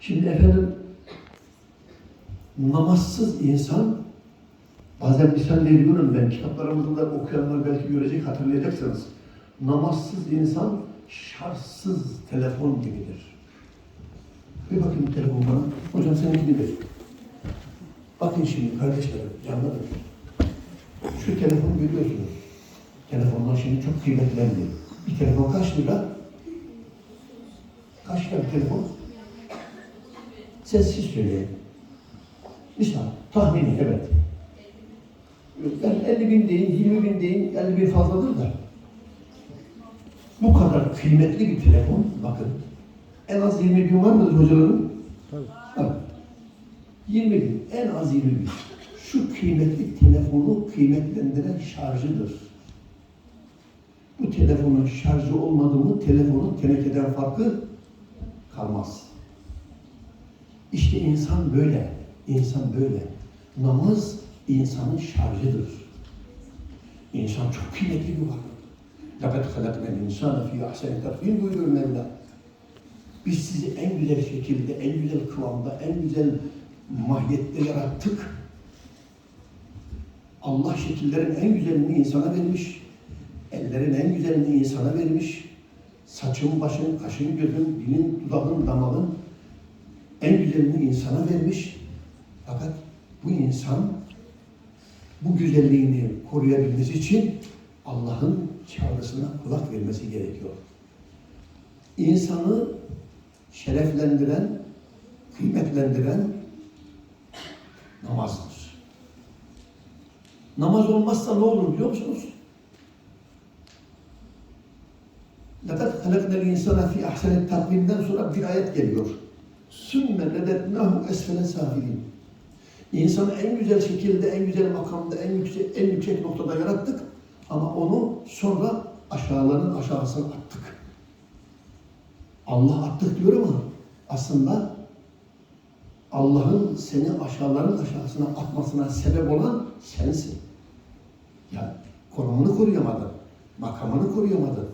Şimdi efendim namazsız insan bazen misal veriyorum ben kitaplarımızda da okuyanlar belki görecek hatırlayacaksınız. Namazsız insan şarjsız telefon gibidir. Bir bir telefon bana. Hocam seninki gibidir. Bakın şimdi kardeşlerim, canlarım. Şu telefonu görüyorsunuz. Telefonlar şimdi çok kıymetlendi. Bir telefon kaç lira? Kaç lira bir telefon? Sessiz söyleyin. Misal, tahmini evet. Yani 50 bin deyin, 20 bin deyin, 50 bin fazladır da. Bu kadar kıymetli bir telefon, bakın. En az 20 bin var mıdır hocalarım? Tabii. Bak. 20 bin, en az 20 bin. Şu kıymetli telefonu kıymetlendiren şarjıdır. Bu telefonun şarjı olmadı mı telefonun tenekeden farkı kalmaz. İşte insan böyle. İnsan böyle. Namaz insanın şarjıdır. İnsan çok kıymetli bir varlık. لَقَدْ خَلَقْنَا الْاِنْسَانَ فِي اَحْسَنِ تَقْوِيمٍ buyuruyor Mevla. Biz sizi en güzel şekilde, en güzel kıvamda, en güzel mahiyette yarattık. Allah şekillerin en güzelini insana vermiş. Ellerin en güzelini insana vermiş. Saçın, başın, kaşın, gözün, dilin, dudağın, damağın en güzelini insana vermiş. Fakat bu insan bu güzelliğini koruyabilmesi için Allah'ın çağrısına kulak vermesi gerekiyor. İnsanı şereflendiren, kıymetlendiren namazdır. Namaz olmazsa ne olur biliyor musunuz? لَقَدْ خَلَقْنَا الْاِنْسَانَ فِي اَحْسَنِ takvimden sonra bir ayet geliyor. sümme redetnahu esfele safilin. İnsanı en güzel şekilde, en güzel makamda, en yüksek, en yüksek noktada yarattık. Ama onu sonra aşağıların aşağısına attık. Allah attık diyor ama aslında Allah'ın seni aşağıların aşağısına atmasına sebep olan sensin. Yani konumunu koruyamadın, makamını koruyamadın.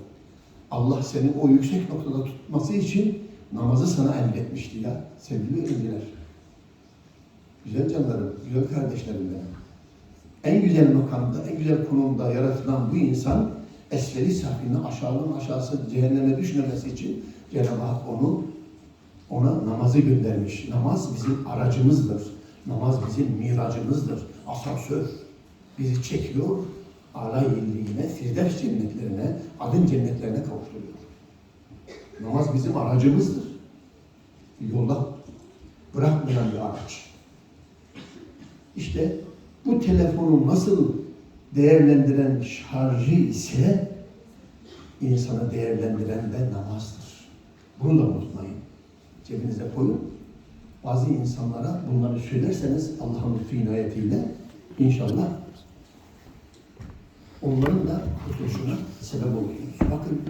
Allah seni o yüksek noktada tutması için namazı sana emretmişti ya sevgili öğrenciler. Güzel canlarım, güzel kardeşlerim benim. En güzel makamda, en güzel konumda yaratılan bu insan esferi safine aşağının aşağısı cehenneme düşmemesi için Cenab-ı Hak onu ona namazı göndermiş. Namaz bizim aracımızdır. Namaz bizim miracımızdır. Asansör bizi çekiyor, ala illiğine, firdevs cennetlerine, adın cennetlerine kavuşturuyor. Namaz bizim aracımızdır. Yola bırakmayan bir araç. İşte bu telefonu nasıl değerlendiren şarjı ise insanı değerlendiren de namazdır. Bunu da unutmayın. Cebinize koyun. Bazı insanlara bunları söylerseniz Allah'ın lütfu inayetiyle inşallah onların da kurtuluşuna sebep olursunuz. Bakın